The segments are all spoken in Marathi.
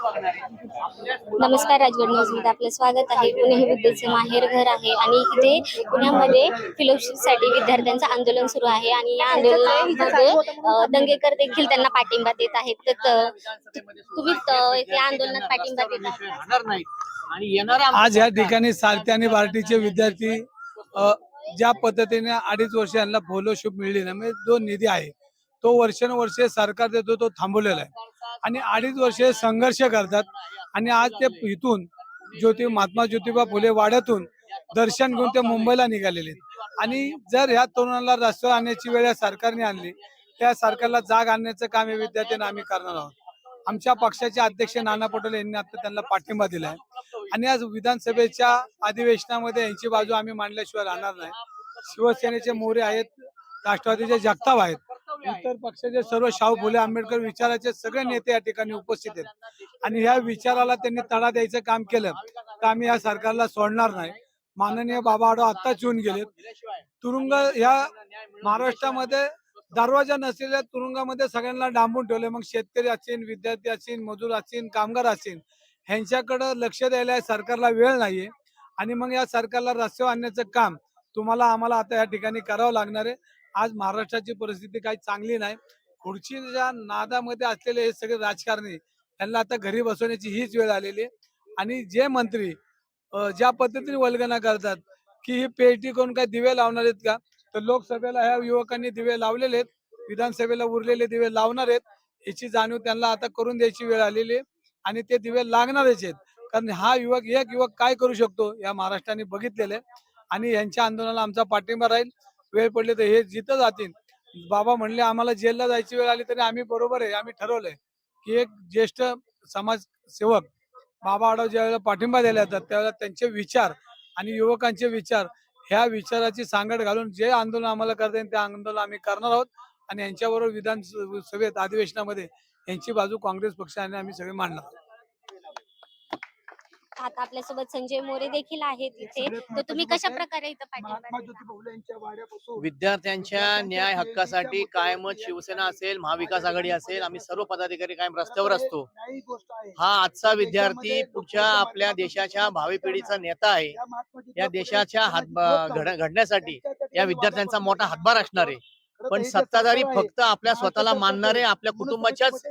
नमस्कार राजगड न्यूजमध्ये आपलं स्वागत आहे. पुणे हे विद्येचे माहेर घर आहे आणि इथे पुण्यामध्ये फिलोशिपसाठी विद्यार्थ्यांचं आंदोलन सुरू आहे आणि या आंदोलनामध्ये दंगेकर देखील त्यांना पाठिंबा देत आहेत. तर तुम्ही या आंदोलनात पाठिंबा देत आहात. आज या ठिकाणी सारथी आणि बार्टीचे विद्यार्थी ज्या पद्धतीने अडीच वर्ष यांना फेलोशिप मिळली ना म्हणजे जो निधी आहे तो वर्षानुवर्षे सरकार देतो तो थांबवलेला आहे. आणि अडीच वर्षे संघर्ष करतात. आणि आज ते इथून ज्योती महात्मा ज्योतिबा फुले वाड्यातून दर्शन घेऊन ते मुंबईला निघालेले आणि जर ह्या तरुणाला रस्त्यावर आणण्याची वेळ या सरकारने आणली त्या सरकारला जाग आणण्याचं काम हे विद्यार्थ्यांना आम्ही करणार आहोत. आमच्या पक्षाचे अध्यक्ष नाना पटोले यांनी आता त्यांना पाठिंबा दिलाय. आणि आज विधानसभेच्या अधिवेशनामध्ये यांची बाजू आम्ही मांडल्याशिवाय राहणार नाही. शिवसेनेचे मोरे आहेत राष्ट्रवादीचे जगताप आहेत. इतर पक्षाचे सर्व शाहू फुले आंबेडकर विचाराचे सगळे नेते या ठिकाणी उपस्थित आहेत. आणि ह्या विचाराला त्यांनी तडा द्यायचं काम केलं. तर आम्ही या सरकारला सोडणार नाही. माननीय बाबा आडो आत्ताच येऊन गेलेत. तुरुंग ह्या महाराष्ट्रामध्ये दरवाजा नसलेल्या तुरुंगामध्ये सगळ्यांना डांबून ठेवले. मग शेतकरी असतील विद्यार्थी असतील मजूर असतील कामगार असतील ह्यांच्याकडे लक्ष द्यायला या सरकारला वेळ नाहीये. आणि मग या सरकारला रस्त्यावर आणण्याचं काम तुम्हाला आम्हाला आता या ठिकाणी करावं लागणार आहे. आज महाराष्ट्राची परिस्थिती काही चांगली नाही. खुर्चीच्या नादामध्ये असलेले हे सगळे राजकारणी त्यांना आता घरी बसवण्याची हीच वेळ आलेली आहे. आणि जे मंत्री ज्या पद्धतीने वल्गना करतात की ही पेटी करून काय दिवे लावणार आहेत का? तर लोकसभेला ह्या युवकांनी दिवे लावलेले आहेत. विधानसभेला उरलेले दिवे लावणार आहेत. याची जाणीव त्यांना आता करून द्यायची वेळ आलेली आहे. आणि ते दिवे लागणारच आहेत. कारण हा युवक एक युवक काय करू शकतो? या महाराष्ट्राने बघितलेलं आहे. आणि यांच्या आंदोलनाला आमचा पाठिंबा राहील वेळ पडली तर हे जिथं जातील बाबा म्हणले आम्हाला जेलला जायची वेळ आली तरी आम्ही बरोबर आहे आम्ही ठरवलंय की एक ज्येष्ठ समाजसेवक बाबा आढाव ज्यावेळेला पाठिंबा दिला जातात त्यावेळेला त्यांचे विचार आणि युवकांचे विचार ह्या विचाराची सांगड घालून जे आंदोलन आम्हाला करता येईल ते आंदोलन आम्ही करणार आहोत आणि यांच्याबरोबर विधानसभेत अधिवेशनामध्ये यांची बाजू काँग्रेस पक्षाने आम्ही सगळे मांडणार आहोत. आता आपल्यासोबत संजय मोरे देखील आहेत इथे. तर तुम्ही कशा प्रकारे इथं पाठिंबा? विद्यार्थ्यांच्या न्याय हक्कासाठी कायमच शिवसेना असेल महाविकास आघाडी असेल आम्ही सर्व पदाधिकारी कायम रस्त्यावर असतो. हा आजचा विद्यार्थी पुढच्या आपल्या देशाच्या भावी पिढीचा नेता आहे. या देशाच्या हात घड- घडण्यासाठी या विद्यार्थ्यांचा मोठा हातभार असणार आहे. पण सत्ताधारी फक्त आपल्या स्वतःला मानणारे आपल्या कुटुंबाच्याच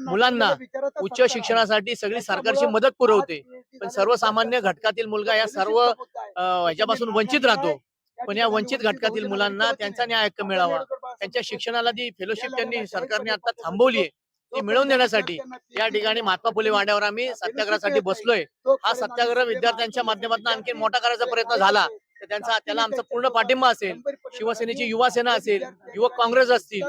मुलांना उच्च शिक्षणासाठी सगळी सरकारची मदत पुरवते. पण सर्वसामान्य घटकातील मुलगा या सर्व अ, ह्याच्यापासून वंचित राहतो. पण या वंचित घटकातील मुलांना त्यांचा न्याय हक्क मिळावा. त्यांच्या शिक्षणाला जी फेलोशिप त्यांनी सरकारने आता थांबवली आहे. ती मिळवून देण्यासाठी या ठिकाणी महात्मा फुले वाड्यावर आम्ही सत्याग्रहासाठी बसलोय. हा सत्याग्रह विद्यार्थ्यांच्या माध्यमातून आणखी मोठा करायचा प्रयत्न झाला. तर त्यांचा त्याला आमचा पूर्ण पाठिंबा असेल. शिवसेनेची युवा सेना असेल युवक काँग्रेस असतील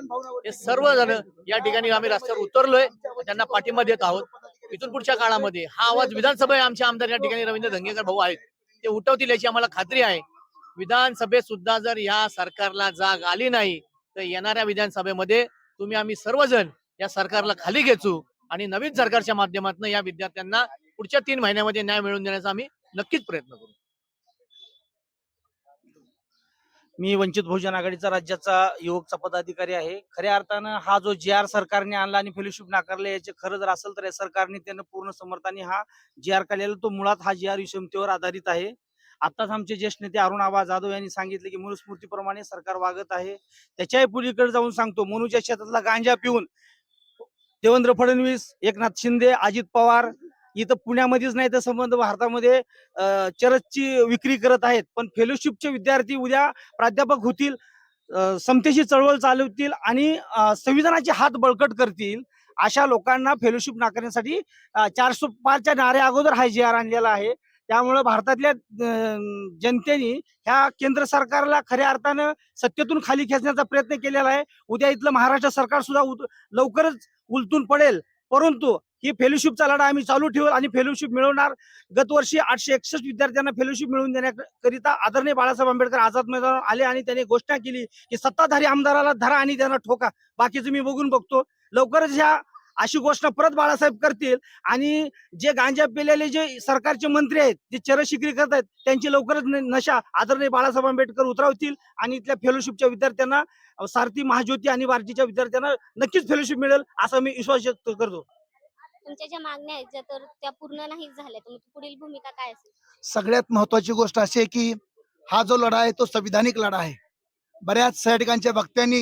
हे सर्व जण या ठिकाणी आम्ही रस्त्यावर उतरलोय. त्यांना पाठिंबा देत आहोत. इथून पुढच्या काळामध्ये हा आवाज विधानसभा आमचे आमदार या ठिकाणी रवींद्र धंगेकर भाऊ आहेत. ते उठवतील याची आम्हाला खात्री आहे. विधानसभेत सुद्धा जर या सरकारला जाग आली नाही तर येणाऱ्या विधानसभेमध्ये तुम्ही आम्ही सर्वजण या सरकारला खाली घेचू आणि नवीन सरकारच्या माध्यमातून या विद्यार्थ्यांना पुढच्या तीन महिन्यामध्ये न्याय मिळवून देण्याचा आम्ही नक्कीच प्रयत्न करू. मी वंचित बहुजन आघाडीचा राज्याचा युवकचा पदाधिकारी आहे. खऱ्या अर्थानं हा जो जी आर सरकारने आणला आणि फेलोशिप नाकारले याचे खरं जर असेल तर या सरकारने त्यांना पूर्ण समर्थाने हा जी आर काढलेला तो मुळात हा जी आर विषमतेवर आधारित आहे. आताच आमचे ज्येष्ठ नेते अरुण आबा जाधव यांनी सांगितले की मनुस्मृतीप्रमाणे सरकार वागत आहे. त्याच्याही पुलीकडे जाऊन सांगतो मनुच्या शेतातला गांजा पिऊन देवेंद्र फडणवीस एकनाथ शिंदे अजित पवार इथं पुण्यामध्येच नाही तर संबंध भारतामध्ये चरसची विक्री करत आहेत. पण फेलोशिपचे विद्यार्थी उद्या प्राध्यापक होतील समतेची चळवळ चालवतील आणि संविधानाचे हात बळकट करतील अशा लोकांना फेलोशिप नाकारण्यासाठी चारशे पाचच्या नाऱ्या अगोदर हा जी आर आणलेला आहे. त्यामुळे भारतातल्या जनतेने ह्या केंद्र सरकारला खऱ्या अर्थानं सत्तेतून खाली खेचण्याचा प्रयत्न केलेला आहे. उद्या इथलं महाराष्ट्र सरकार सुद्धा लवकरच उलटून पडेल. परंतु ही फेलोशिपचा लढा आम्ही चालू ठेवू आणि फेलोशिप मिळवणार. गतवर्षी आठशे एकसष्ट विद्यार्थ्यांना फेलोशिप मिळवून देण्याकरिता आदरणीय बाळासाहेब आंबेडकर आझाद मैदानावर आले आणि त्यांनी घोषणा केली की सत्ताधारी आमदाराला धरा आणि त्यांना ठोका. बाकीचं मी बघून बघतो. लवकरच ह्या अशी घोषणा परत बाळासाहेब करतील आणि जे गांजा पेलेले जे सरकारचे मंत्री आहेत जे चरशिक्री करत आहेत त्यांची लवकरच नशा आदरणीय बाळासाहेब आंबेडकर उतरवतील आणि इथल्या फेलोशिपच्या विद्यार्थ्यांना सारथी महाज्योती आणि वारजीच्या विद्यार्थ्यांना नक्कीच फेलोशिप मिळेल असा मी विश्वास व्यक्त करतो. तुमच्या ज्या मागण्या आहेत ज्या तर त्या पूर्ण नाही झाल्या तर मग पुढील भूमिका काय असेल? सगळ्यात महत्वाची गोष्ट अशी आहे की हा जो लढा आहे तो संविधानिक लढा आहे. बऱ्याच या ठिकाणच्या वक्त्यांनी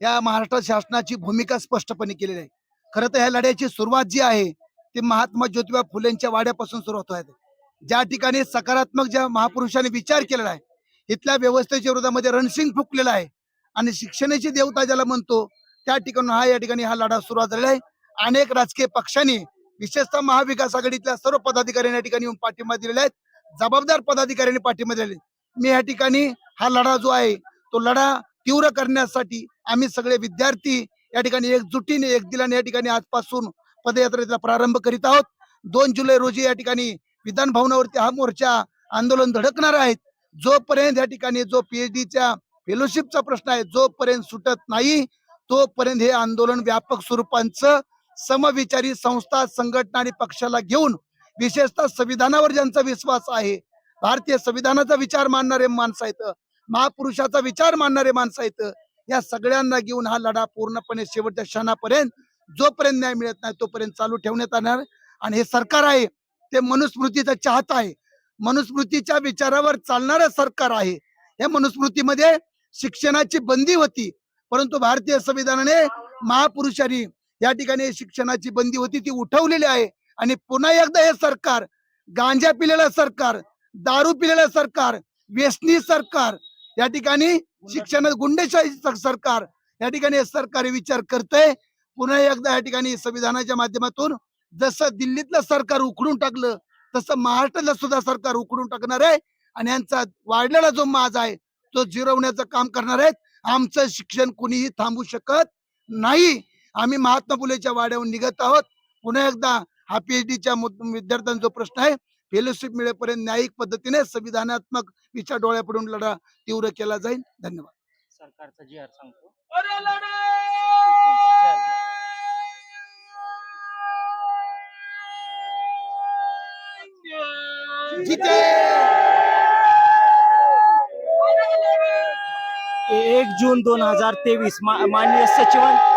या महाराष्ट्र शासनाची भूमिका स्पष्टपणे केलेली आहे. खरं तर ह्या लढ्याची सुरुवात जी आहे ती महात्मा ज्योतिबा फुलेंच्या वाड्यापासून सुरू होत आहे. ज्या ठिकाणी सकारात्मक ज्या महापुरुषांनी विचार केलेला आहे इथल्या व्यवस्थेच्या विरोधामध्ये रणसिंग फुकलेला आहे आणि शिक्षणाची देवता ज्याला म्हणतो त्या ठिकाणी हा या ठिकाणी हा लढा सुरुवात झालेला आहे. अनेक राजकीय पक्षांनी विशेषतः महाविकास आघाडीतल्या सर्व पदाधिकाऱ्यांनी या ठिकाणी येऊन पाठिंबा दिलेला आहे. जबाबदार पदाधिकाऱ्यांनी पाठिंबा दिलेले मी या ठिकाणी हा लढा जो आहे तो लढा तीव्र करण्यासाठी आम्ही सगळे विद्यार्थी या ठिकाणी एकजुटीने एक दिलाने या ठिकाणी आजपासून पदयात्रेचा प्रारंभ करीत आहोत. दोन जुलै रोजी या ठिकाणी विधान भवनावरती हा मोर्चा आंदोलन धडकणार आहेत. जोपर्यंत या ठिकाणी जो पीएचडीच्या फेलोशिपचा प्रश्न आहे जोपर्यंत सुटत नाही तोपर्यंत हे आंदोलन व्यापक स्वरूपांचं समविचारी संस्था संघटना आणि पक्षाला घेऊन विशेषतः संविधानावर ज्यांचा विश्वास आहे भारतीय संविधानाचा विचार मानणारे माणसं आहेत महापुरुषाचा विचार मानणारे माणसं आहेत या सगळ्यांना घेऊन हा लढा पूर्णपणे शेवटच्या क्षणापर्यंत जोपर्यंत न्याय मिळत नाही तोपर्यंत चालू ठेवण्यात येणार आणि हे सरकार आहे ते मनुस्मृतीचा चाहत आहे. मनुस्मृतीच्या विचारावर चालणारं सरकार आहे. या मनुस्मृतीमध्ये शिक्षणाची बंदी होती परंतु भारतीय संविधानाने महापुरुषांनी या ठिकाणी शिक्षणाची बंदी होती ती उठवलेली आहे. आणि पुन्हा एकदा हे सरकार गांजा पिलेलं सरकार दारू पिलेलं सरकार व्यसनी सरकार या ठिकाणी शिक्षण गुंडेशाही सरकार या ठिकाणी सरकार विचार करतंय. पुन्हा एकदा या ठिकाणी संविधानाच्या माध्यमातून जसं दिल्लीतलं सरकार उखडून टाकलं तसं महाराष्ट्रातलं सुद्धा सरकार उखडून टाकणार आहे. आणि यांचा वाढलेला जो माज आहे तो जिरवण्याचं काम करणार आहेत. आमचं शिक्षण कुणीही थांबू शकत नाही. आम्ही महात्मा फुलेच्या वाड्यावर निघत आहोत. पुन्हा एकदा हा पीएचडीच्या विद्यार्थ्यांचा जो प्रश्न आहे. फेलोशिप मिळेपर्यंत न्यायिक पद्धतीने संविधानात्मक विचार डोळ्यापुढून लढा तीव्र केला जाईल. धन्यवाद. सरकारचा जी आर सांगतो. जिथे एक जून दोन हजार तेवीस माननीय सचिवां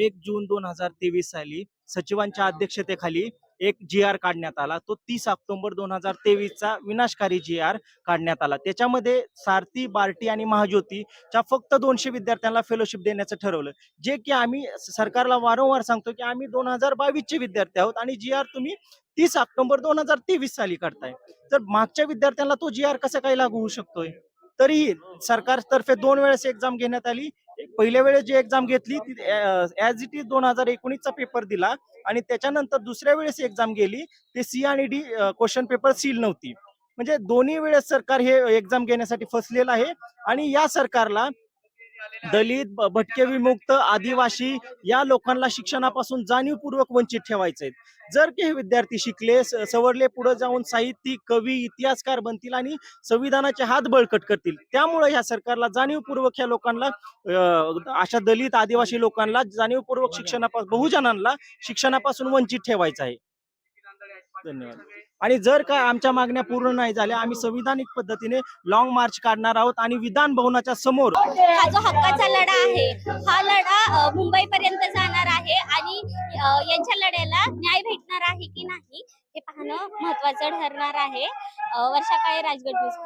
एक जून दोन हजार तेवीस साली सचिवांच्या अध्यक्षतेखाली एक जी आर काढण्यात आला. तो तीस ऑक्टोबर दोन हजार तेवीस चा विनाशकारी जी आर काढण्यात आला. त्याच्यामध्ये सारथी बार्टी आणि महाज्योतीच्या फक्त दोनशे विद्यार्थ्यांना फेलोशिप देण्याचं ठरवलं. जे की आम्ही सरकारला वारंवार सांगतो की आम्ही दोन हजार बावीस चे विद्यार्थी आहोत आणि जी आर तुम्ही तीस ऑक्टोबर दोन हजार तेवीस साली काढताय. तर मागच्या विद्यार्थ्यांना तो जी आर कसा काय लागू होऊ शकतोय? तरीही सरकारतर्फे दोन वेळेस एक्झाम घेण्यात आली. पहिल्या वेळेस जी एक्झाम घेतली ती ॲज इट इज दोन हजार एकोणीसचा पेपर दिला आणि त्याच्यानंतर दुसऱ्या वेळेस एक्झाम गेली ते सी आणि डी क्वेश्चन पेपर सील नव्हती. म्हणजे दोन्ही वेळेस सरकार हे एक्झाम घेण्यासाठी फसलेलं आहे आणि या सरकारला दलित भटके विमुक्त आदिवासी या लोकांना शिक्षणापासून जाणीवपूर्वक वंचित ठेवायचे जर की हे विद्यार्थी शिकले सवरले पुढे जाऊन साहित्यिक कवी इतिहासकार बनतील आणि संविधानाचे हात बळकट करतील. त्यामुळे या सरकारला जाणीवपूर्वक या लोकांना अशा दलित आदिवासी लोकांना जाणीवपूर्वक शिक्षणापासून बहुजनांना शिक्षणापासून वंचित ठेवायचं आहे. धन्यवाद. आणि जर काय आमच्या मागण्या पूर्ण नाही झाल्या आम्ही संविधानिक पद्धतीने लॉंग मार्च काढणार आहोत आणि विधान भवनाच्या समोर हा जो हक्काचा लढा आहे हा लढा मुंबई पर्यंत जाणार आहे आणि यांच्या लढ्याला न्याय भेटणार आहे की नाही हे पाहणं महत्वाचं ठरणार आहे. वर्षा काळे राजगड न्यूज